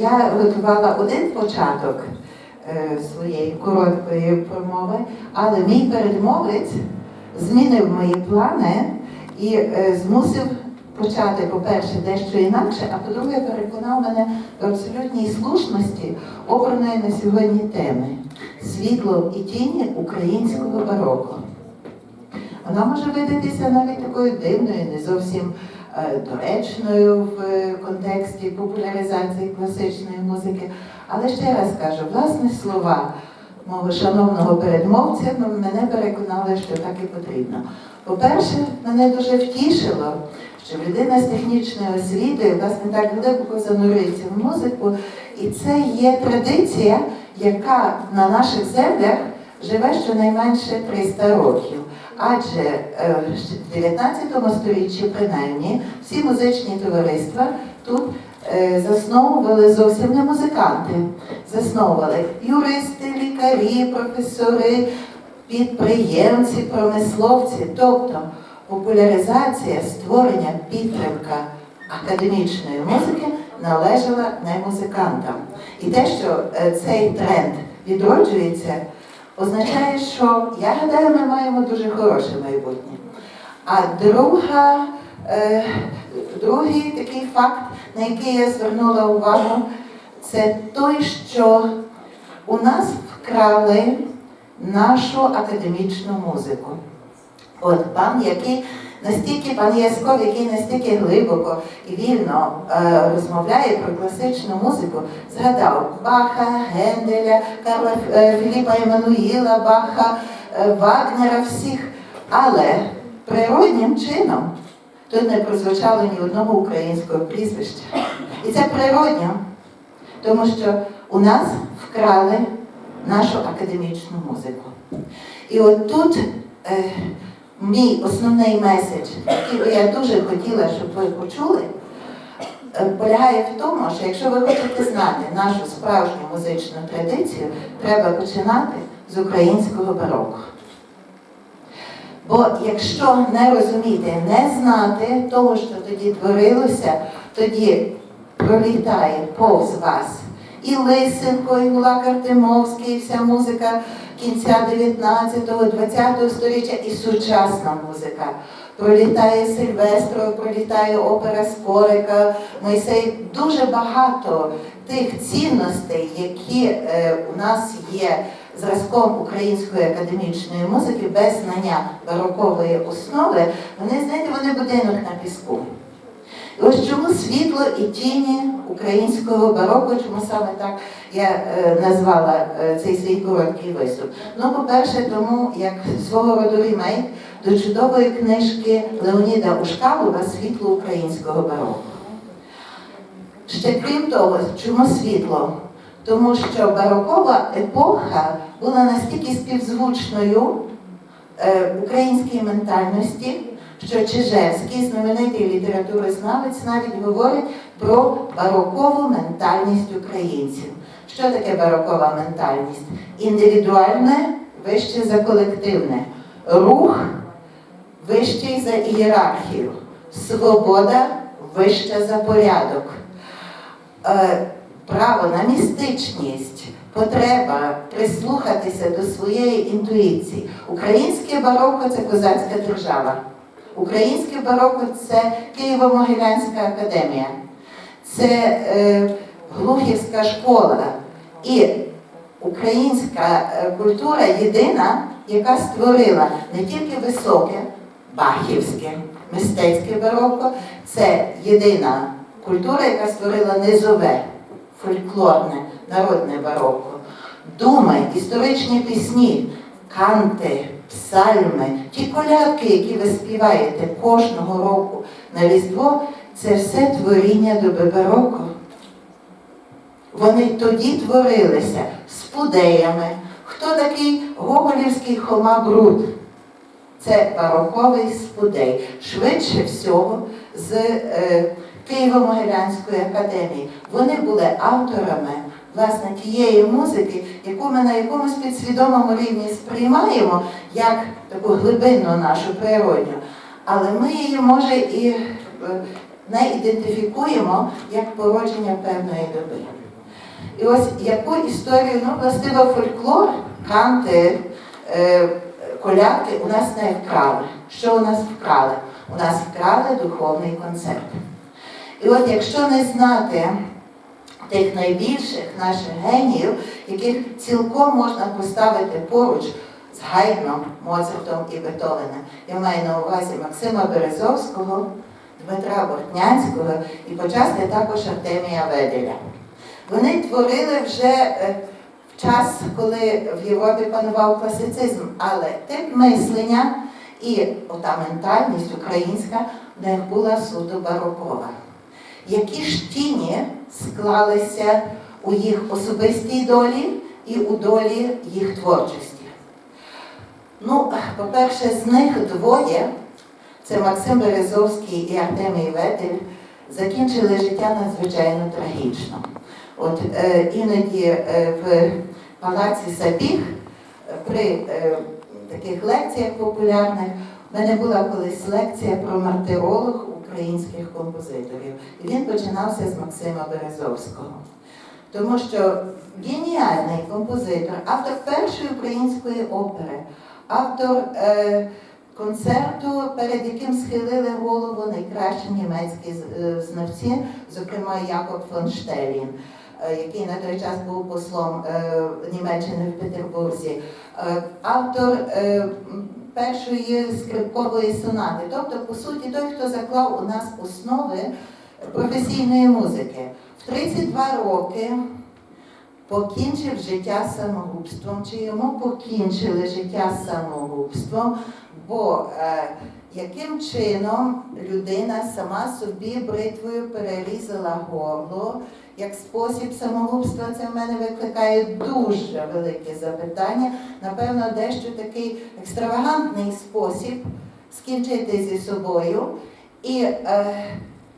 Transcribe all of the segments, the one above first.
Я готувала один початок е, своєї короткої промови, але мій передмовець змінив мої плани і е, змусив почати, по-перше, дещо інакше, а по-друге, переконав мене в абсолютній слушності обраної на сьогодні теми світло і тіні українського бароко. Вона може видатися навіть такою дивною, не зовсім доречною в е, контексті популяризації класичної музики. Але ще раз кажу, власне слова мого шановного передмовця ну, мене переконали, що так і потрібно. По-перше, мене дуже втішило, що людина з технічною освітою власне так глибоко занурюється в музику, і це є традиція, яка на наших землях живе щонайменше 300 років. Адже в 19 сторіччі, принаймні, всі музичні товариства тут е, засновували зовсім не музиканти. Засновували юристи, лікарі, професори, підприємці, промисловці, тобто популяризація, створення, підтримка академічної музики належала не музикантам. І те, що е, цей тренд відроджується, означає, що я гадаю, ми маємо дуже хороше майбутнє. А друга, е, другий такий факт, на який я звернула увагу, це той, що у нас вкрали нашу академічну музику. От пан, який настільки, пан Яськов, який настільки глибоко і вільно е, розмовляє про класичну музику, згадав Баха, Генделя, Карла е, Філіпа Еммануїла, Баха, е, Вагнера, всіх. Але природнім чином тут не прозвучало ні одного українського прізвища. І це природньо, тому що у нас вкрали нашу академічну музику. І от тут е, мій основний меседж, який би я дуже хотіла, щоб ви почули, е, полягає в тому, що якщо ви хочете знати нашу справжню музичну традицію, треба починати з українського бароко. Бо якщо не розуміти, не знати того, що тоді творилося, тоді пролітає повз вас і Лисенко, і Гулак Артемовський, і вся музика кінця 19-го, 20-го століття і сучасна музика. Пролітає Сильвестров, пролітає опера Скорика, Мойсей. Дуже багато тих цінностей, які е, у нас є зразком української академічної музики без знання барокової основи, вони, знаєте, вони будинок на піску. Ось чому світло і тіні українського бароко, чому саме так я е, назвала е, цей свій короткий виступ? Ну, по-перше, тому як свого роду ремейк до чудової книжки Леоніда Ушкалова Світло українського бароко. Ще крім того, чому світло? Тому що барокова епоха була настільки співзвучною е, українській ментальності, що Чижевський, знаменитий літературознавець, навіть говорить про барокову ментальність українців. Що таке барокова ментальність? Індивідуальне вище за колективне, рух вищий за ієрархію, свобода вища за порядок, Е, право на містичність, потреба прислухатися до своєї інтуїції. Українське бароко це козацька держава. Українське бароко це Києво-Могилянська академія, це е, Глухівська школа. І українська е, культура єдина, яка створила не тільки високе, бахівське, мистецьке бароко, це єдина культура, яка створила низове, фольклорне, народне бароко. Думи, історичні пісні, канти, псальми, ті колядки, які ви співаєте кожного року на Різдво, це все творіння доби бароко. Вони тоді творилися з пудеями. Хто такий Гоголівський Хома Бруд? Це бароковий спудей. Швидше всього з е, Києво-Могилянської академії. Вони були авторами власне тієї музики, яку ми на якомусь підсвідомому рівні сприймаємо як таку глибинну нашу природню. Але ми її, може, і е, не ідентифікуємо як породження певної доби. І ось яку історію, ну, властиво, фольклор, канти, е, колядки у нас не вкрали. Що у нас вкрали? У нас вкрали духовний концерт. І от якщо не знати тих найбільших наших геніїв, яких цілком можна поставити поруч з Гайдном, Моцартом і Бетовеном, я маю на увазі Максима Березовського, Дмитра Бортнянського і почасти також Артемія Веделя. Вони творили вже е, в час, коли в Європі панував класицизм, але тип мислення і ота ментальність українська в них була суто барокова. Які ж тіні склалися у їх особистій долі і у долі їх творчості? Ну, по-перше, з них двоє, це Максим Березовський і Артемій Ведель, закінчили життя надзвичайно трагічно. От е, іноді е, в палаці Сапіг е, при е, таких лекціях популярних в мене була колись лекція про мартиролог українських композиторів. Він починався з Максима Березовського. Тому що геніальний композитор, автор першої української опери, автор е, концерту, перед яким схилили голову найкращі німецькі е, знавці, зокрема Якоб фон Штелін, е, який на той час був послом е, Німеччини в Петербурзі, е, автор е, першої скрипкової сонати. Тобто, по суті, той, хто заклав у нас основи професійної музики. В 32 роки покінчив життя самогубством, чи йому покінчили життя самогубством, бо е, яким чином людина сама собі бритвою перерізала горло, як спосіб самогубства, це в мене викликає дуже велике запитання. Напевно, дещо такий екстравагантний спосіб скінчити зі собою. І е,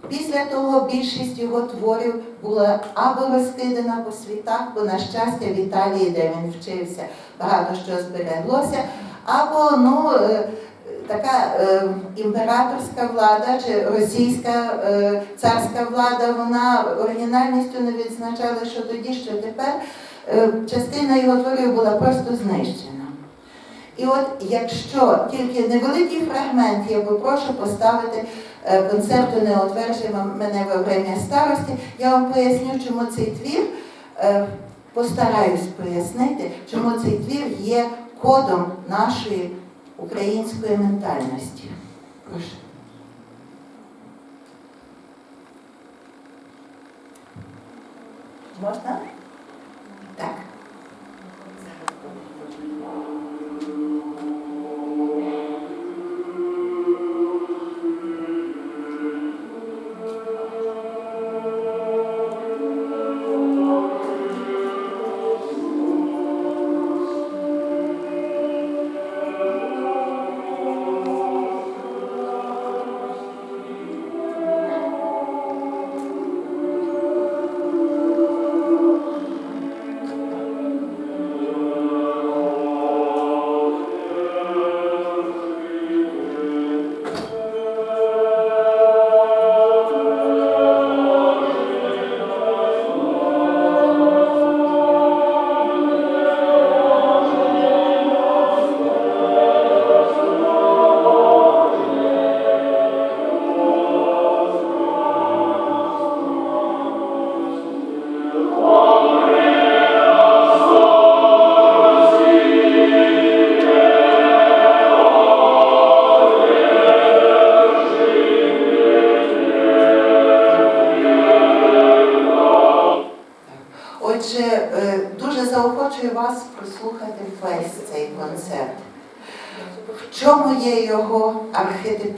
Після того більшість його творів була або розкидана по світах, бо, на щастя, в Італії, де він вчився, багато що збереглося, або ну, е, така е, імператорська влада чи російська е, царська влада, вона оригінальністю не відзначала, що тоді, що тепер е, частина його творів була просто знищена. І от якщо тільки невеликий фрагмент, я попрошу поставити е, концерту не отверджує мене во время старості, я вам поясню, чому цей твір, е, постараюсь пояснити, чому цей твір є кодом нашої української ментальності. Прошу. Можна?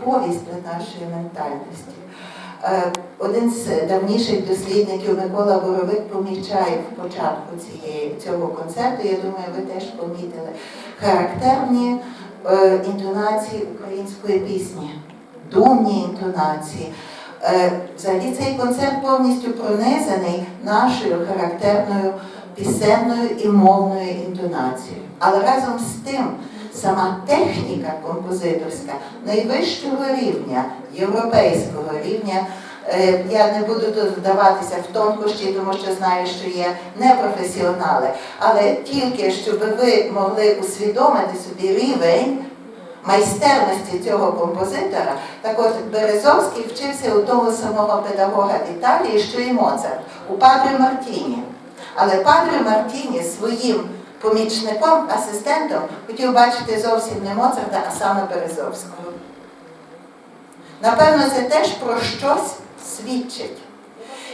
Архетиповість для нашої ментальності? Е, Один з давніших дослідників Микола Боровик помічає в початку цієї, цього концерту, я думаю, ви теж помітили, характерні е, інтонації української пісні, думні інтонації. Е, Взагалі цей концерт повністю пронизаний нашою характерною пісенною і мовною інтонацією. Але разом з тим сама техніка композиторська найвищого рівня, європейського рівня, Е, Я не буду тут вдаватися в тонкощі, тому що знаю, що є непрофесіонали. Але тільки щоб ви могли усвідомити собі рівень майстерності цього композитора, так от Березовський вчився у того самого педагога Італії, що і Моцарт, у Падре Мартіні. Але Падре Мартіні своїм помічником, асистентом хотів бачити зовсім не Моцарта, а саме Березовського. Напевно, це теж про щось свідчить.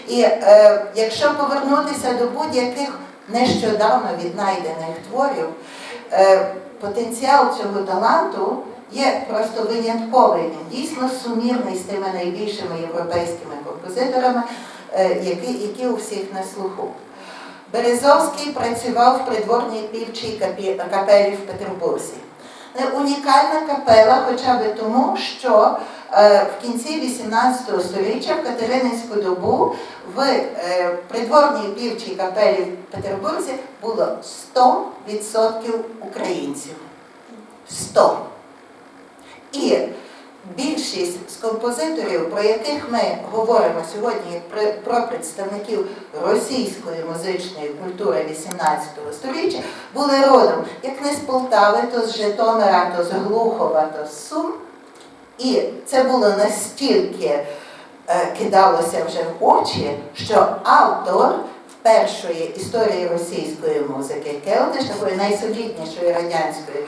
І е, якщо повернутися до будь-яких нещодавно віднайдених творів, е, потенціал цього таланту є просто винятковий. Він дійсно сумірний з тими найбільшими європейськими композиторами, е, які, які у всіх на слуху. Березовський працював в придворній півчій капелі в Петербурзі. Це унікальна капела, хоча б тому, що е, в кінці 18 століття в Катерининську добу в е, придворній півчій капелі в Петербурзі було 100% українців. 100. Більшість з композиторів, про яких ми говоримо сьогодні, про представників російської музичної культури 18 століття, були родом як не з Полтави, то з Житомира, то з Глухова, то з Сум. І це було настільки е, кидалося вже в очі, що автор першої історії російської музики Келтиш, такої найсоліднішої радянської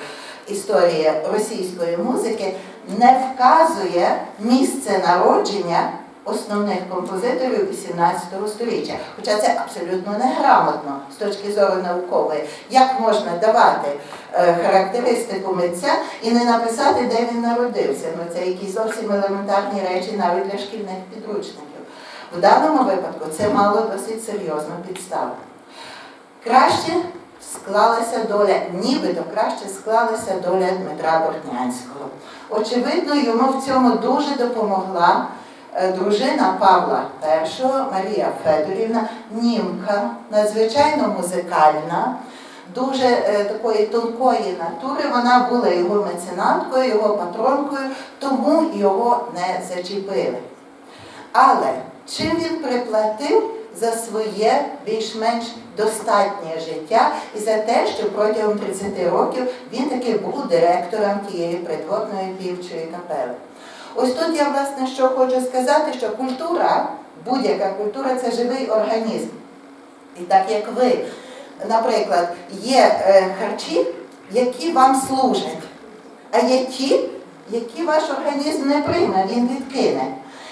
історії російської музики, не вказує місце народження основних композиторів 18 століття. Хоча це абсолютно неграмотно з точки зору наукової. Як можна давати е, характеристику митця і не написати, де він народився? Ну це якісь зовсім елементарні речі навіть для шкільних підручників. В даному випадку це мало досить серйозну підставу. Краще склалася доля, нібито краще склалася доля Дмитра Бортнянського. Очевидно, йому в цьому дуже допомогла е, дружина Павла І, Марія Федорівна, німка, надзвичайно музикальна, дуже е, такої тонкої натури. Вона була його меценаткою, його патронкою, тому його не зачепили. Але чим він приплатив за своє більш-менш достатнє життя і за те, що протягом 30 років він таки був директором тієї придворної півчої капели. Ось тут я власне що хочу сказати, що культура, будь-яка культура це живий організм. І так як ви, наприклад, є е, харчі, які вам служать, а є ті, які ваш організм не прийме, він відкине.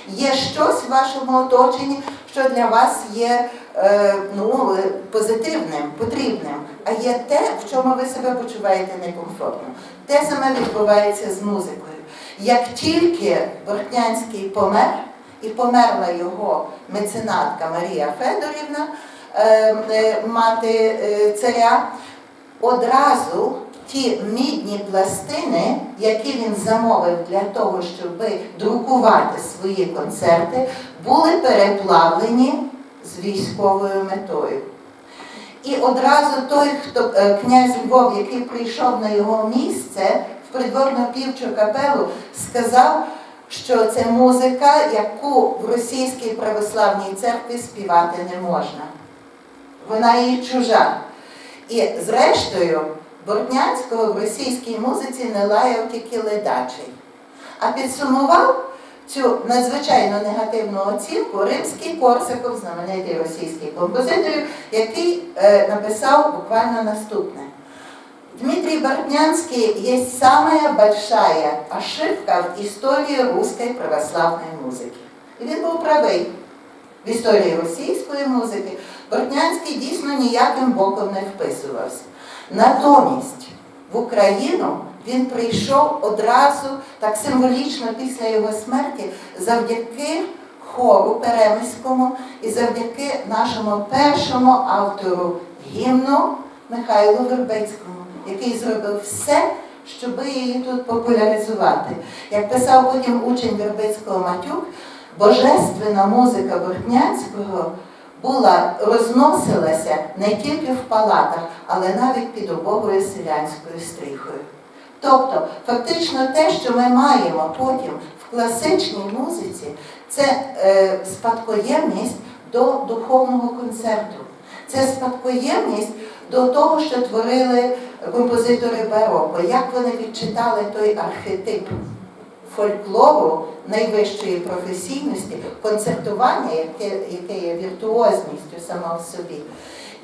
Є щось в вашому оточенні, що для вас є е, ну, позитивним, потрібним, а є те, в чому ви себе почуваєте некомфортно. Те саме відбувається з музикою. Як тільки Бортнянський помер, і померла його меценатка Марія Федорівна, е, е, мати царя, одразу ті мідні пластини, які він замовив для того, щоб друкувати свої концерти, були переплавлені з військовою метою. І одразу той, хто е, князь Львов, який прийшов на його місце в придворну півчу капелу, сказав, що це музика, яку в російській православній церкві співати не можна. Вона їй чужа. І зрештою, Бортнянського в російській музиці не лаяв тільки ледачий. А підсумував цю надзвичайно негативну оцінку римський Корсаков, знаменитий російський композитор, який е, написав буквально наступне. Дмитрий Бортнянский есть самая большая ошибка в історії русской православної музики. І він був правий в історії російської музики. Бортнянський дійсно ніяким боком не вписувався. Натомість в Україну він прийшов одразу так символічно після його смерті завдяки хору Перемиському і завдяки нашому першому автору гімну Михайлу Вербицькому, який зробив все, щоб її тут популяризувати. Як писав потім учень Вербицького Матюк, божественна музика Бортнянського була розносилася не тільки в палатах, але навіть під убогою селянською стріхою. Тобто, фактично те, що ми маємо потім в класичній музиці це е, спадкоємність до духовного концерту. Це спадкоємність до того, що творили композитори бароко, як вони відчитали той архетип фольклору найвищої професійності, концертування, яке, яке є віртуозністю сама в собі.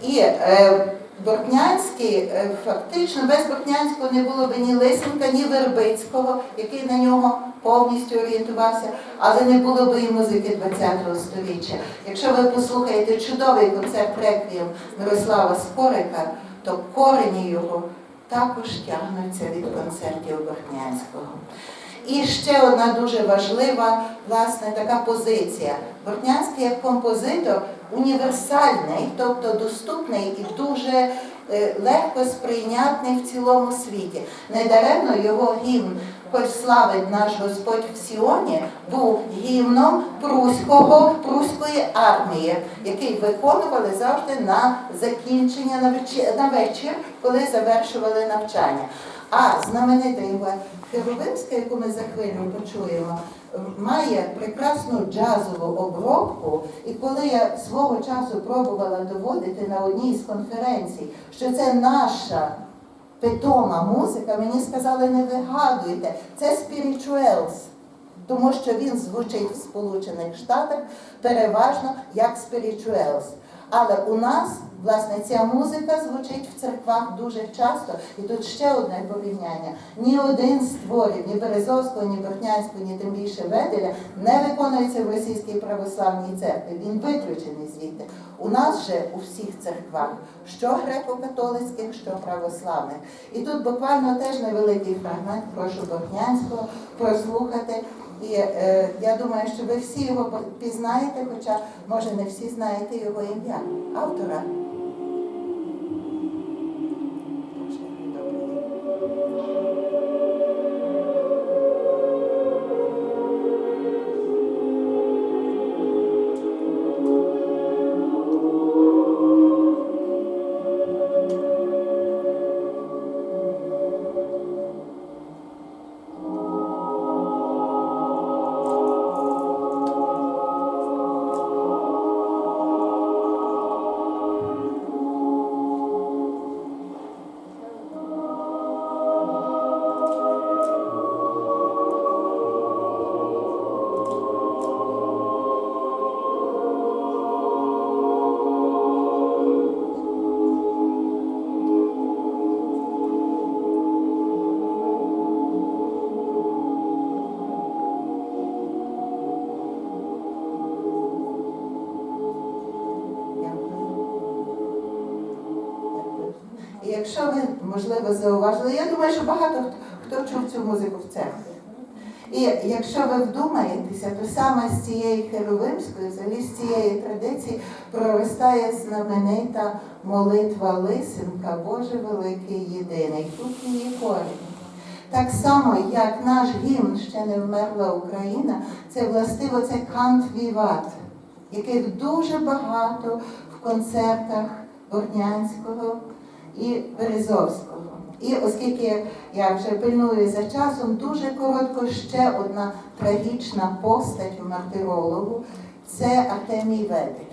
І е, Бортнянський, е, фактично без Бортнянського не було б ні Лисенка, ні Вербицького, який на нього повністю орієнтувався, але не було б і музики ХХ століття. Якщо ви послухаєте чудовий концерт реквієм Мирослава Скорика, то корені його також тягнуться від концертів Бортнянського. І ще одна дуже важлива власне така позиція. Бортнянський як композитор універсальний, тобто доступний і дуже е, легко сприйнятний в цілому світі. Недаремно його гімн «Коль славить наш Господь в Сіоні був гімном пруського, пруської армії, який виконували завжди на закінчення на вечір, коли завершували навчання. А знаменита його Херовимська, яку ми за хвилю почуємо, має прекрасну джазову обробку. І коли я свого часу пробувала доводити на одній з конференцій, що це наша питома музика, мені сказали, не вигадуйте, це spirituals. Тому що він звучить в Сполучених Штатах переважно як spirituals. Але у нас, власне, ця музика звучить в церквах дуже часто. І тут ще одне порівняння. Ні один з творів, ні Березовського, ні Бортнянського, ні тим більше Веделя не виконується в Російській православній церкві. Він виключений звідти. У нас же у всіх церквах, що греко-католицьких, що православних. І тут буквально теж невеликий фрагмент, прошу Бортнянського прослухати. І е, я думаю, що ви всі його пізнаєте, хоча, може, не всі знаєте його ім'я, автора. Можливо, зауважили, я думаю, що багато хто, хто чув цю музику в церкві. І якщо ви вдумаєтеся, то саме з цієї херовимської, взагалі з цієї традиції проростає знаменита молитва Лисенка, Боже великий єдиний. Тут її корінь. Так само, як наш гімн ще не вмерла Україна, це властиво це кант віват, яких дуже багато в концертах Бортнянського і Березовського. І оскільки я вже пильную за часом, дуже коротко ще одна трагічна постать в мартирологу це Артемій Ведель.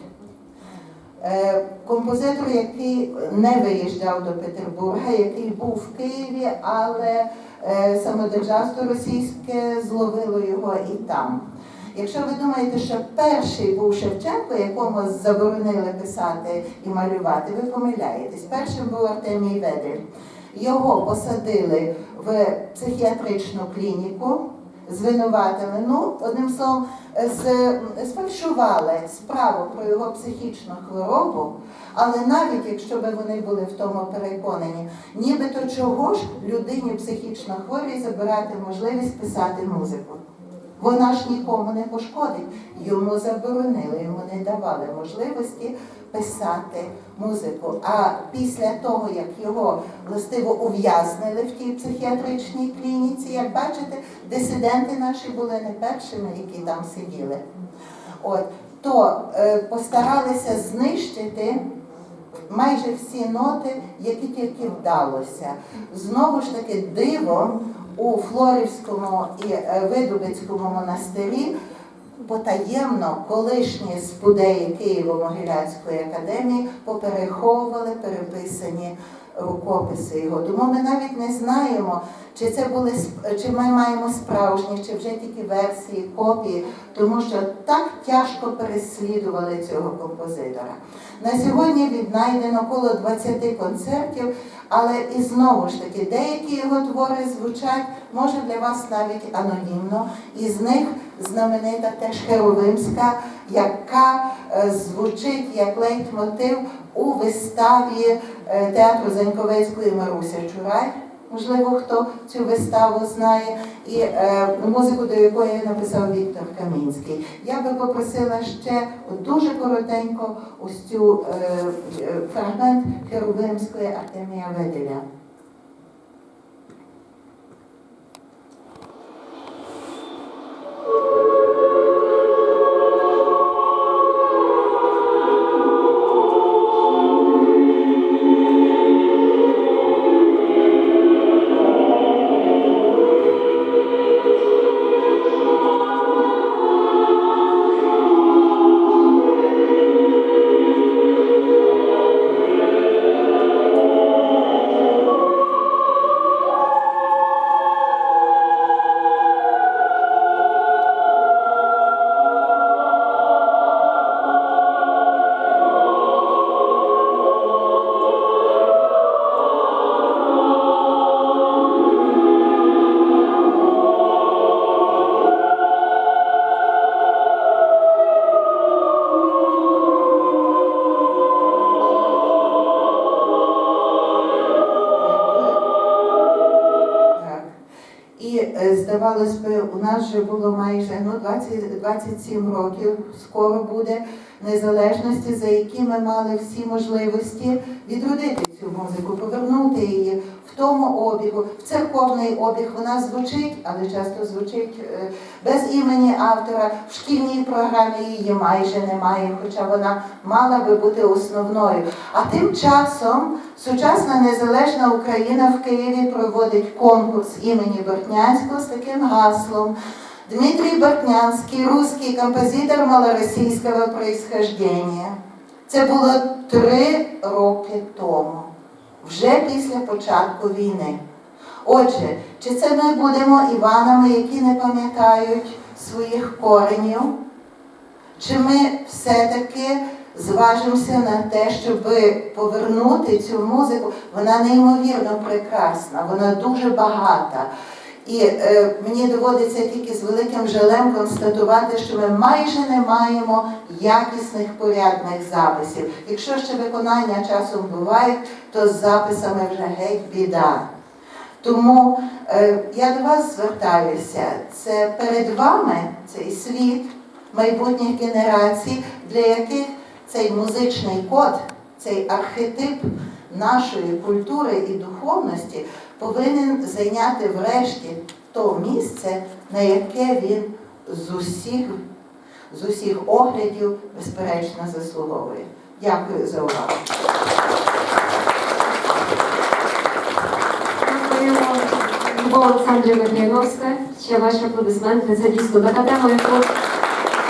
Е, Композитор, який не виїжджав до Петербурга, який був в Києві, але е, самодержавство російське зловило його і там. Якщо ви думаєте, що перший був Шевченко, якому заборонили писати і малювати, ви помиляєтесь. Першим був Артемій Ведель. Його посадили в психіатричну клініку, звинуватили. Ну, одним словом, сфальшували справу про його психічну хворобу, але навіть якщо б вони були в тому переконані, нібито чого ж людині психічно хворій забирати можливість писати музику. Вона ж нікому не пошкодить. Йому заборонили, йому не давали можливості писати музику. А після того, як його властиво ув'язнили в тій психіатричній клініці, як бачите, дисиденти наші були не першими, які там сиділи. От, то е, постаралися знищити майже всі ноти, які тільки вдалося. Знову ж таки, дивом у Флорівському і е, Видубицькому монастирі потаємно колишні спудеї Києво-Могилянської академії попереховували переписані рукописи його. Тому ми навіть не знаємо, чи це були чи ми маємо справжні, чи вже тільки версії, копії, тому що так тяжко переслідували цього композитора. На сьогодні віднайдено коло 20 концертів, але і знову ж таки деякі його твори звучать, може для вас навіть анонімно. Із них знаменита теж Херовимська, яка е, звучить як лейтмотив у виставі е, театру Заньковецької Маруся Чурай. Можливо, хто цю виставу знає, і е, музику до якої написав Віктор Камінський. Я би попросила ще дуже коротенько ось цю е, фрагмент Херувимської Артемія Веделя. Нас вже було майже ну, 20, 27 років, скоро буде незалежності, за які ми мали всі можливості відродити цю музику, повернути її тому обігу, в церковний обіг. Вона звучить, але часто звучить е, без імені автора. В шкільній програмі її майже немає, хоча вона мала би бути основною. А тим часом сучасна незалежна Україна в Києві проводить конкурс імені Бортнянського з таким гаслом. Дмитрий Бортнянский, русский композитор малороссийского происхождения. Це було три роки тому, вже після початку війни. Отже, чи це ми будемо Іванами, які не пам'ятають своїх коренів? Чи ми все-таки зважимося на те, щоб повернути цю музику? Вона неймовірно прекрасна, вона дуже багата. І е, мені доводиться тільки з великим жалем констатувати, що ми майже не маємо якісних порядних записів. Якщо ще виконання часом бувають, то з записами вже геть біда. Тому е, я до вас звертаюся. Це перед вами цей світ майбутніх генерацій, для яких цей музичний код, цей архетип нашої культури і духовності повинен зайняти врешті то місце, на яке він з усіх, з усіх оглядів безперечно заслуговує. Дякую за увагу. Дякуємо Любов Олександрівна Кляновська. Ще ваші аплодисменти за дійсно. Докатемо яку